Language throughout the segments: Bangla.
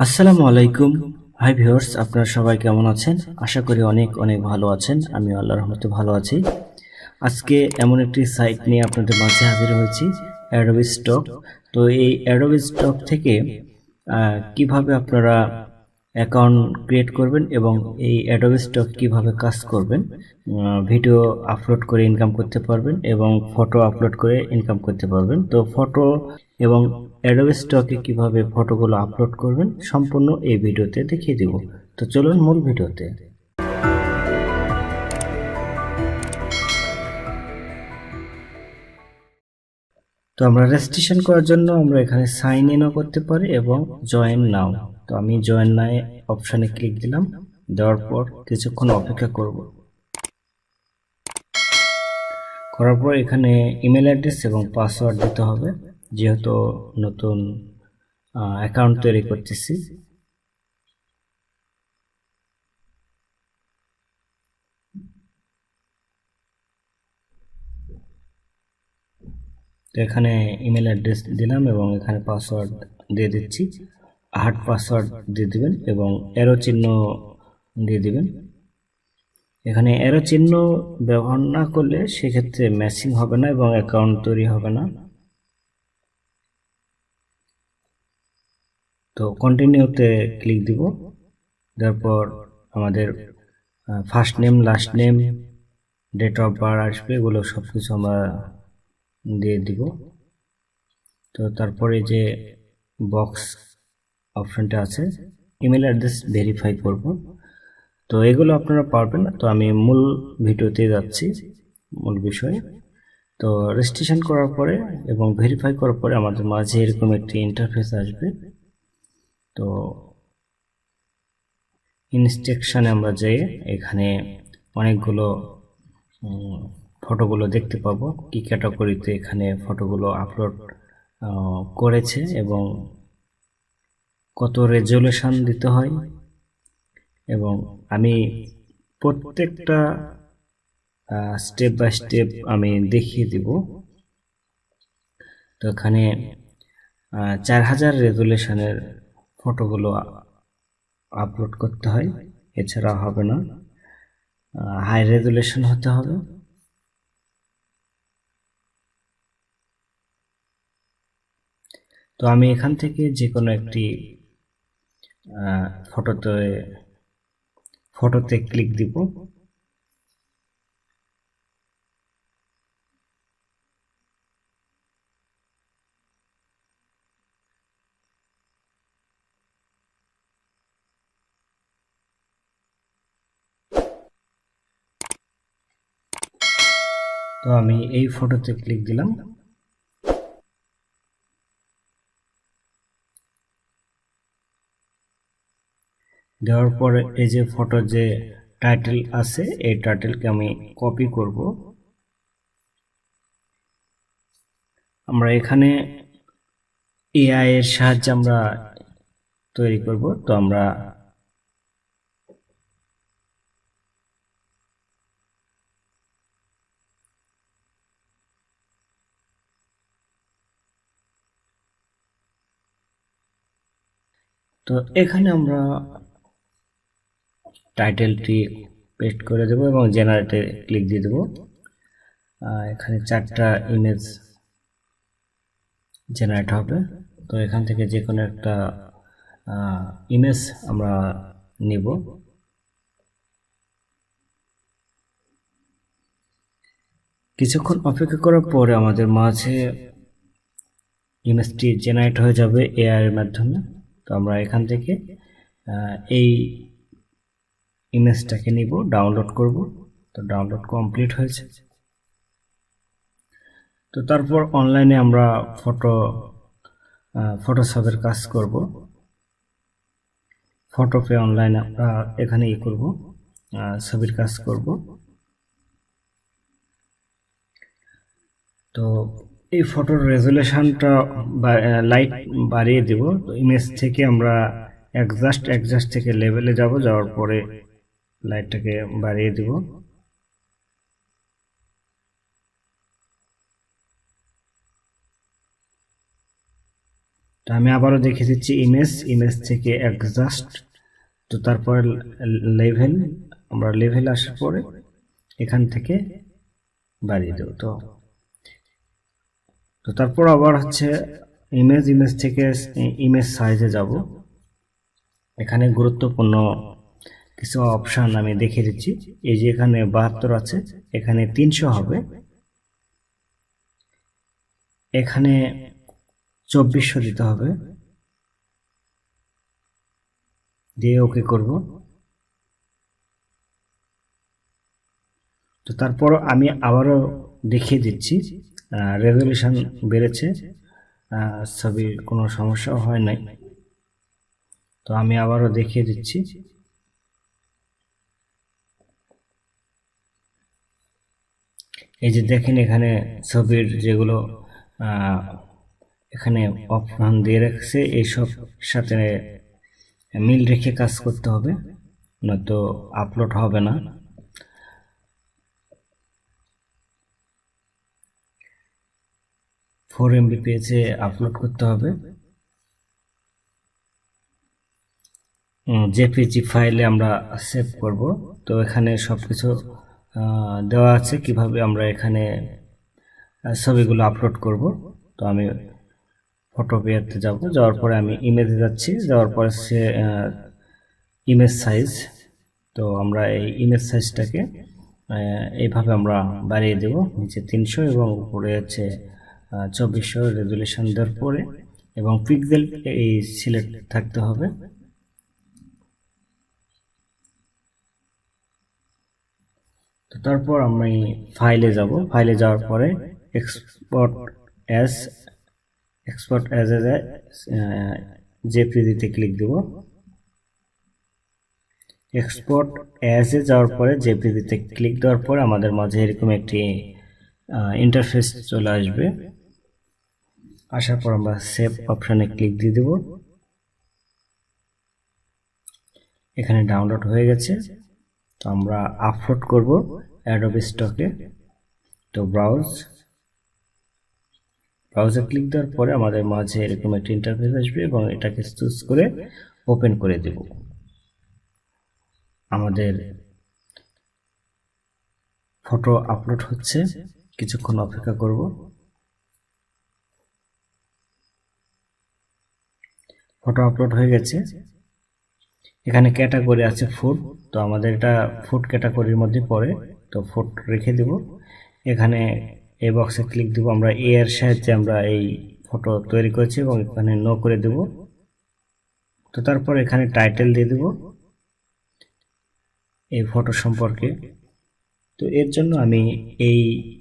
আসসালামু আলাইকুম। হাই ভিউয়ার্স আপনারা সবাই কেমন আছেন? আশা করি অনেক অনেক ভালো আছেন। আমি আল্লাহর রহমতে ভালো আছি। আজকে এমন একটি সাইট নিয়ে আপনাদের মাঝে হাজির হয়েছি অ্যাডোবি স্টক তো এই অ্যাডোবি স্টক থেকে কীভাবে আপনারা অ্যাকাউন্ট ক্রিয়েট করবেন এবং এই অ্যাডোবি স্টক কীভাবে কাজ করবেন ভিডিও আপলোড করে ইনকাম করতে পারবেন এবং ফটো আপলোড করে ইনকাম করতে পারবেন। তো ফটো এবং অ্যাডোবি স্টকে কীভাবে ফটোগুলো আপলোড করবেন, সম্পূর্ণ এই ভিডিওতে দেখিয়ে দেব। তো চলুন মূল ভিডিওতে তো আমরা রেজিস্ট্রেশন করার জন্য আমরা এখানে সাইন ইনও করতে পারি এবং জয়েন নাও তো আমি জয়েন নাই অপশানে ক্লিক দিলাম, দেওয়ার পর কিছুক্ষণ অপেক্ষা করব। করার পর এখানে ইমেল অ্যাড্রেস এবং পাসওয়ার্ড দিতে হবে, যেহেতু নতুন অ্যাকাউন্ট তৈরি করতেছি। তো এখানে ইমেল অ্যাড্রেস দিলাম এবং এখানে পাসওয়ার্ড দিয়ে দিচ্ছি। হার্ড পাসওয়ার্ড দিয়ে দিবেন এবং এরো চিহ্ন দিয়ে দিবেন। এখানে এরো চিহ্ন ব্যবহার না করলে সেক্ষেত্রে ম্যাচিং হবে না এবং অ্যাকাউন্ট তৈরি হবে না। তো কন্টিনিউতে ক্লিক দিব। তারপর আমাদের first name last name date of birth আসবে, এগুলো সব কিছু আমরা দিয়ে দিব। তো তারপরে যে বক্স অপশানটা আছে ইমেল অ্যাড্রেস ভেরিফাই করব। তো এগুলো আপনারা পারবেন। তো আমি মূল ভিডিওতে যাচ্ছি, মূল বিষয়। তো রেজিস্ট্রেশন করার পরে এবং ভেরিফাই করার পরে আমাদের মাঝে এরকম একটি ইন্টারফেস আসবে। তো ইনস্ট্রাকশানে আমরা যেয়ে এখানে অনেকগুলো ফটোগুলো দেখতে পাবো, কি ক্যাটাগরিতে এখানে ফটোগুলো আপলোড করেছে এবং কত রেজুলেশন দিতে হয় এবং আমি প্রত্যেকটা স্টেপ বাই স্টেপ আমি দেখিয়ে দিব। তো এখানে চার হাজার রেজুলেশনের ফটোগুলো আপলোড করতে হয়, এছাড়া হবে না। হাই রেজুলেশন হতে হবে। তো আমি এখান থেকে যে কোনো একটি ফটোতে ফটোতে ক্লিক দিব। তো আমি এই ফটোতে ক্লিক দিলাম। দেওয়ার পরে এই যে ফটো যে টাইটেল আছে, এই টাইটেলকে আমি কপি করব। আমরা এখানে এআই এর সাহায্যে আমরা তৈরি করব। তো আমরা তো এখানে আমরা টাইটেলটি পেস্ট করে দেবো এবং জেনারেটে ক্লিক দিয়ে দেবো। এখানে চারটা ইমেজ জেনারেট হবে। তো এখান থেকে যে কোনো একটা ইমেজ আমরা নিব। কিছুক্ষণ অপেক্ষা করার পরে আমাদের মাঝে ইমেজটি জেনারেট হয়ে যাবে এআই এর মাধ্যমে। তো আমরা এখান থেকে এই ইমেজটাকে নিব ডাউনলোড করব। তো ডাউনলোড কমপ্লিট হয়েছে। তো তারপর অনলাইনে আমরা ফটো ফটোশপের কাজ করব। ফটোপে অনলাইনে আমরা এখানে ই করব ছবির কাজ করব। তো এই ফটোর রেজুলেশনটা লাইট বাড়িয়ে দেব। তো ইমেজ থেকে আমরা অ্যাডজাস্ট অ্যাডজাস্ট থেকে লেভেলে যাব। যাওয়ার পরে লাইটটাকে বাড়িয়ে দিব। তো আমি আবারও দেখে দিচ্ছি ইমেজ। ইমেজ থেকে অ্যাডজাস্ট তো তারপর লেভেল আমরা লেভেল আসার পরে এখান থেকে বাড়িয়ে দেবো। তো তো তারপর আবার হচ্ছে ইমেজ ইমেজ থেকে ইমেজ সাইজে যাব। এখানে গুরুত্বপূর্ণ কিছু অপশান আমি দেখে দিচ্ছি। এই যে এখানে বাহাত্তর আছে, এখানে তিনশো হবে। এখানে চব্বিশশো দিতে হবে। দিয়ে ওকে করব। তো তারপর আমি আবারও দেখিয়ে দিচ্ছি রেজলিউশন বেড়েছে ছবির কোনো সমস্যাও হয় নাই। তো আমি আবারও দেখিয়ে দিচ্ছি। এই যে দেখেন এখানে ছবির যেগুলো এখানে অপশন দিয়ে রাখছে, এইসব সাথে মিল রেখে কাজ করতে হবে, নয়তো আপলোড হবে না। ফোর এমবি পেজে আপলোড করতে হবে। জেপিজি ফাইলে আমরা সেভ করব। তো এখানে সব কিছু দেওয়া আছে কীভাবে আমরা এখানে ছবিগুলো আপলোড করব। তো আমি ফটো পেয়ারতে যাব, যাওয়ার পরে আমি ইমেজে যাচ্ছি। যাওয়ার পরে সে ইমেজ সাইজ তো আমরা এই ইমেজ সাইজটাকে এইভাবে আমরা বাড়িয়ে দেব। নিচে তিনশো এবং উপরে হচ্ছে চব্বিশশো রেজুলেশন দেওয়ার পরে। এবং পিক্সেল এই সিলেক্ট থাকতে হবে। তো তারপর আমি ফাইলে যাব। ফাইলে যাওয়ার পরে export as export as A জেপিজিতে click দেব। এক্সপোর্ট অ্যাজ এ যাওয়ার পরে জেপিজিতে ক্লিক দেওয়ার পরে আমাদের মাঝে এরকম একটি ইন্টারফেস চলে আসবে। আসার পর আমরা সেভ অপশানে ক্লিক দিয়ে দেব। এখানে ডাউনলোড হয়ে গেছে। আমরা আপলোড করব অ্যাডোবি স্টকে তো ব্রাউজ ব্রাউজে ক্লিক দেওয়ার পরে আমাদের মাঝে এরকম একটা ইন্টারফেস আসবে এবং এটাকে চুজ করে ওপেন করে দেব। আমাদের ফটো আপলোড হচ্ছে। কিছুক্ষণ অপেক্ষা করব। ফটো আপলোড হয়ে গেছে। এখানে ক্যাটাগরি আছে ফুড তো আমাদের এটা ফুড ক্যাটাগরির মধ্যে পড়ে, তো ফুড রেখে দেব। এখানে এই বক্সে ক্লিক দেব, আমরা এ এর সাহায্যে আমরা এই ফটো তৈরি করেছি এবং এখানে নো করে দেব। তো তারপর এখানে টাইটেল দিয়ে দেব, এই ফটো সম্পর্কে। তো এর জন্য আমি এই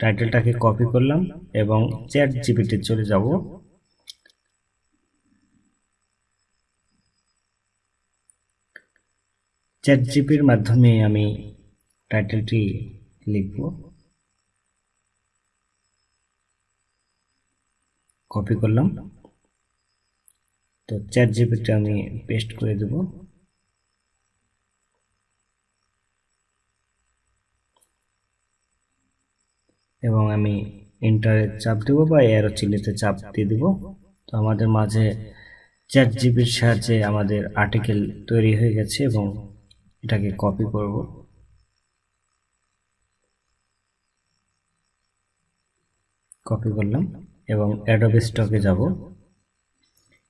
টাইটেলটাকে কপি করলাম এবং চ্যাট জিপিতে চলে যাব। চ্যাট জিপির মাধ্যমে আমি টাইটেলটি লিখব। কপি করলাম। তো চ্যাট জিপিটা আমি পেস্ট করে দেব। এবং আমি ইন্টারে চাপ দেবো বা এরো চিহ্নিতে চাপ দিয়ে দেব। তো আমাদের মাঝে চ্যাট জিপির সাহায্যে আমাদের আর্টিকেল তৈরি হয়ে গেছে এবং এটাকে কপি করব। কপি করলাম এবং অ্যাডোবি স্টকে যাব।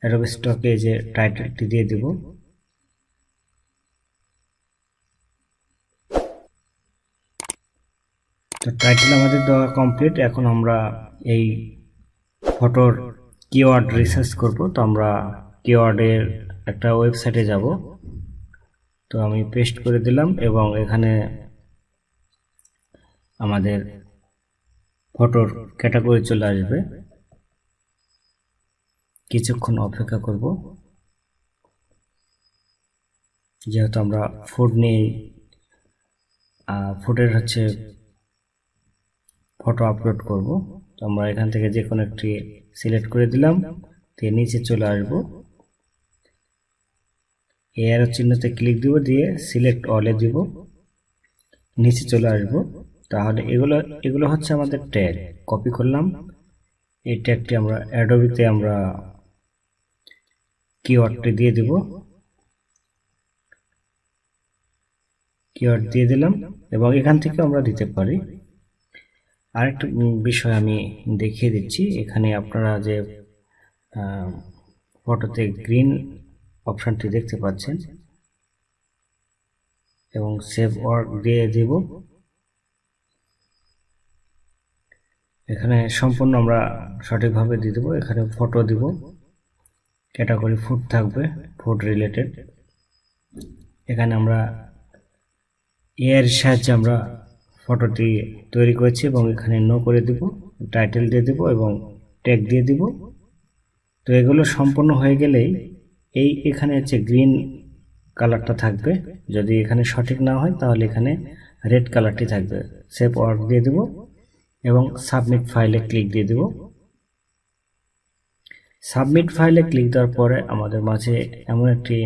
অ্যাডোবি স্টকে যে টাইটেলটি দিয়ে দিব। তো টাইটেল আমাদের দেওয়া কমপ্লিট এখন আমরা এই ফটোর কিওয়ার্ড রিসার্চ করব। তো আমরা কিওয়ার্ডের একটা ওয়েবসাইটে যাব। তো আমি পেস্ট করে দিলাম এবং এখানে আমাদের ফটোর ক্যাটাগরি চলে আসবে। কিছুক্ষণ অপেক্ষা করব। যেহেতু আমরা ফুড নিয়ে ফুডের হচ্ছে ফটো আপলোড করব। তো আমরা এখান থেকে যে কোনো একটি সিলেক্ট করে দিলাম, দিয়ে নিচে চলে আসব। এর চিহ্নতে ক্লিক দিব দিয়ে সিলেক্ট অলে দিব। নিচে চলে আসব। তাহলে এগুলো এগুলো হচ্ছে আমাদের ট্যাগ কপি করলাম। এই ট্যাগটি আমরা অ্যাডোবিতে আমরা কিওয়ার্ডটি দিয়ে দিব। কিওয়ার্ড দিয়ে দিলাম এবং এখান থেকে আমরা দিতে পারি। আরেকটা বিষয় আমি দেখিয়ে দিচ্ছি। এখানে আপনারা যে ফটোতে গ্রিন অপশনটি দেখতে পাচ্ছেন। এবং সেভ ওয়ার্ক দিয়ে দিব। এখানে সম্পূর্ণ আমরা সঠিকভাবে দিয়ে দেবো। এখানে ফটো দিব। ক্যাটাগরি ফুড থাকবে ফুড রিলেটেড এখানে আমরা এর সাহায্যে আমরা ফটোটি তৈরি করেছি এবং এখানে নো করে দিব টাইটেল দিয়ে দিব এবং ট্যাগ দিয়ে দিব। তো এগুলো সম্পূর্ণ হয়ে গেলেই এই এখানে হচ্ছে গ্রিন কালারটা থাকবে। যদি এখানে সঠিক না হয়, তাহলে এখানে রেড কালারটি থাকবে। সেভ ওয়ার্ক দিয়ে দেব এবং সাবমিট ফাইলে ক্লিক দিয়ে দেব। সাবমিট ফাইলে ক্লিক দেওয়ার পরে আমাদের মাঝে এমন একটি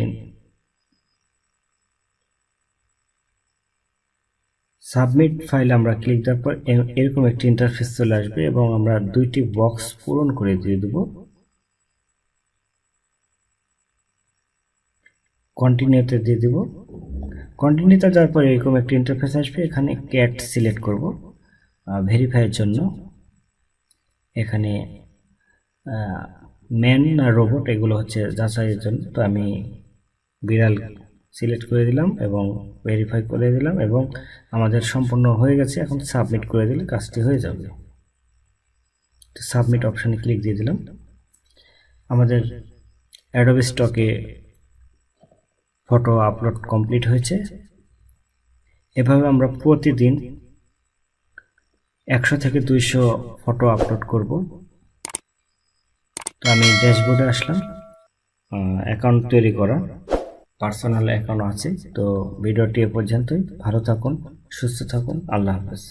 সাবমিট ফাইলে আমরা ক্লিক দেওয়ার পর এরকম একটি ইন্টারফেস চলে আসবে এবং আমরা দুইটি বক্স পূরণ করে দিয়ে দেব। কন্টিনিউতে দিয়ে দেব। কন্টিনিউতে যাওয়ার পর এরকম একটি ইন্টারফেস আসবে, এখানে ক্যাট সিলেক্ট করব ভেরিফাইয়ের জন্য। এখানে ম্যান না রোবট এগুলো হচ্ছে যাচাইয়ের জন্য। তো আমি বিড়াল সিলেক্ট করে দিলাম এবং ভেরিফাই করে দিলাম এবং আমাদের সম্পূর্ণ হয়ে গেছে। এখন সাবমিট করে দিলে কাজটি হয়ে যাবে। তো সাবমিট অপশানে ক্লিক দিয়ে দিলাম। আমাদের অ্যাডোবি স্টকে ফটো আপলোড কমপ্লিট হয়েছে। এভাবে আমরা প্রতিদিন একশো থেকে দুইশো ফটো আপলোড করব। তো আমি ড্যাশবোর্ডে আসলাম। অ্যাকাউন্ট তৈরি করা। পার্সোনাল অ্যাকাউন্ট আছে। তো ভিডিওটি এ পর্যন্তই। ভালো থাকুন, সুস্থ থাকুন। আল্লাহ হাফেজ।